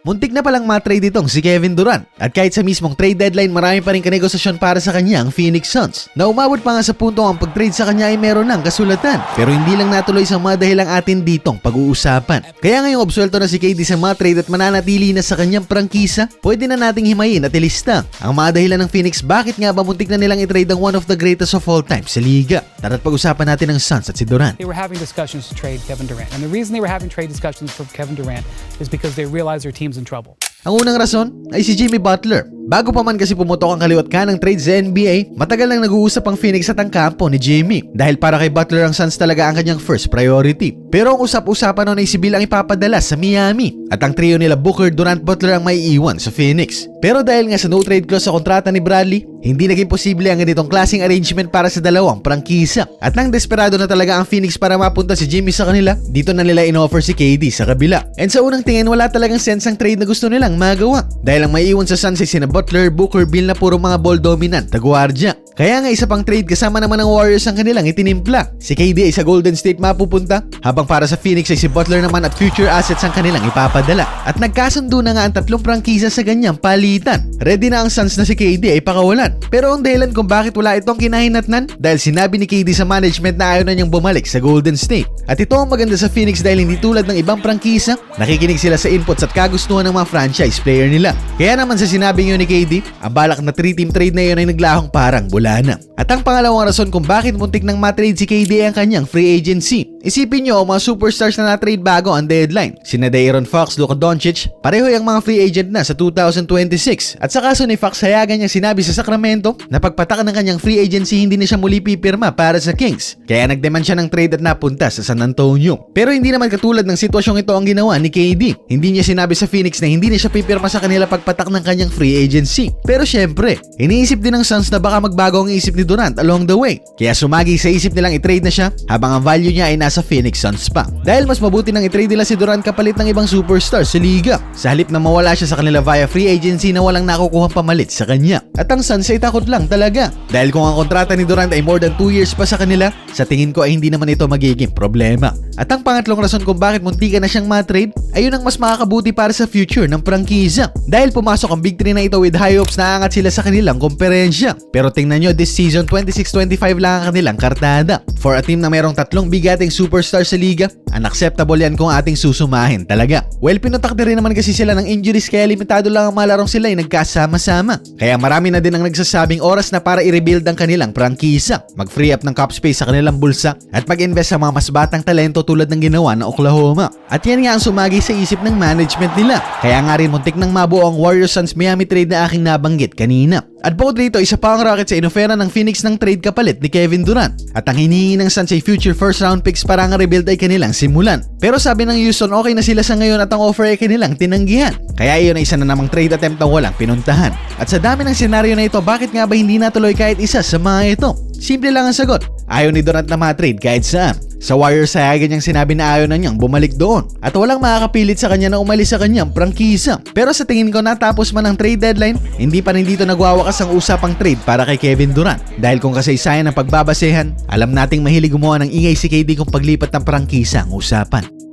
Muntik na palang matrade itong si Kevin Durant at kahit sa mismong trade deadline marami pa rin kanegosasyon para sa kanya ang Phoenix Suns na umabot pa nga sa punto ang pag-trade sa kanya ay meron ng kasulatan pero hindi lang natuloy sa mga dahilang atin ditong pag-uusapan. Kaya ngayong obswelto na si KD sa mga trade at mananatili na sa kanyang prangkisa, pwede na nating himayin at ilista ang mga dahilan ng Phoenix bakit nga ba muntik na nilang itrade ang one of the greatest of all time sa liga. Tara't pag-usapan natin ang Suns at si Durant. They were having discussions to trade Kevin Durant. And the reason they were having trade discussions for Kevin Durant is because they realized their team's in trouble. Ang unang rason ay si Jimmy Butler. Bago pa man kasi pumutok ang kaliwat ka ng trade sa NBA, matagal nang nag-uusap ang Phoenix at ang kampo ni Jimmy dahil para kay Butler ang Suns talaga ang kanyang first priority. Pero ang usap-usapan noon ay si Bill ang ipapadala sa Miami at ang trio nila Booker, Durant, Butler ang may iwan sa Phoenix. Pero dahil nga sa no trade clause sa kontrata ni Bradley, hindi naging posible ang ganitong klaseng arrangement para sa dalawang prangkisa. At nang desperado na talaga ang Phoenix para mapunta si Jimmy sa kanila, dito na nila inoffer si KD sa kabila. And sa unang tingin wala talagang sense ang trade na gusto nilang magawa. Dahil ang maiiwan sa Suns ay sina Butler, Booker, Bill na puro mga ball dominant na gwardiya. Kaya nga isa pang trade kasama naman ng Warriors ang kanilang itinimpla. Si KD ay sa Golden State mapupunta, habang para sa Phoenix ay si Butler naman at future assets ang kanilang ipapadala. At nagkasundo na nga ang tatlong prangkisa sa ganyang palitan. Ready na ang Suns na si KD ay pakawalan. Pero ang dahilan kung bakit wala itong kinahinatnan dahil sinabi ni KD sa management na ayaw na niyang bumalik sa Golden State. At ito ang maganda sa Phoenix dahil hindi tulad ng ibang prangkisa, nakikinig sila sa inputs at kagustuhan ng mga franchise player nila. Kaya naman sa sinabing yun ni KD, ang balak na 3-team trade na yun ay naglahong parang bula na. At ang pangalawang rason kung bakit muntik nang matrade si KD ang kanyang free agency. Isipin nyo ang mga superstars na na-trade bago ang deadline. Sina De'Aaron Fox, Luka Doncic, pareho yung mga free agent na sa 2026. At sa kaso ni Fox, hayagan niya sinabi sa Sacramento na pagpatak ng kanyang free agency hindi na siya muli pipirma para sa Kings. Kaya nagdemand siya ng trade at napunta sa San Antonio. Pero hindi naman katulad ng sitwasyong ito ang ginawa ni KD. Hindi niya sinabi sa Phoenix na hindi na siya pipirma sa kanila pagpatak ng kanyang free agency. Pero syempre, iniisip din ng Suns na baka magbago ang isip ni Durant along the way. Kaya sumagi sa isip nilang i-trade na siya habang ang value niya ay nasa Phoenix Suns pa. Dahil mas mabuti nang i-trade nila si Durant kapalit ng ibang superstar sa liga. Sa halip na mawala siya sa kanila via free agency na walang nakukuha pamalit sa kanya. At ang Suns ay takot lang talaga. Dahil kung ang kontrata ni Durant ay more than 2 years pa sa kanila, sa tingin ko ay hindi naman ito magiging problema. At ang pangatlong rason kung bakit muntika na siyang matrade ay yun ang mas makakabuti para sa future ng prangkisa. Dahil pumasok ang Big 3 na ito with high hopes na aangat sila sa kanilang komperensya. Pero tingnan nyo, this season 26-25 lang ang kanilang kartada. For a team na mayroong tatlong bigating superstar sa liga, unacceptable yan kung ating susumahin talaga. Well, pinutak rin naman kasi sila ng injuries kaya limitado lang ang malarong sila ay nagkasama-sama. Kaya marami na din ang nagsasabing oras na para i-rebuild ang kanilang prangkisa, mag-free up ng cap space sa kanilang bulsa at mag-invest sa mga mas batang talento tulad ng ginawa ng Oklahoma. At yan nga ang sumagi sa isip ng management nila. Kaya nga rin muntik nang mabuo ang Warriors Suns Miami trade na aking nabanggit kanina. At bukod dito, isa pa ang Rockets sa inofera ng Phoenix ng trade kapalit ni Kevin Durant. At ang hinihingi ng Suns ay future first round picks para ang rebuild ay kanilang simulan. Pero sabi ng Houston okay na sila sa ngayon at ang offer ay kanilang tinanggihan. Kaya iyon ay isa na namang trade attempt na walang pinuntahan. At sa dami ng senaryo na ito, bakit nga ba hindi natuloy kahit isa sa mga ito? Simple lang ang sagot. Ayaw ni Durant na matrade kahit saan. Sa Warriors ay niyang sinabi na ayaw na niyang bumalik doon at walang makakapilit sa kanya na umalis sa kanyang prangkisa. Pero sa tingin ko natapos man ang trade deadline, hindi pa rin dito nagwawakas ang usapang trade para kay Kevin Durant. Dahil kung kasaysayan ng pagbabasehan, alam nating mahilig gumawa ng ingay si KD kung paglipat ng prangkisa ang usapan.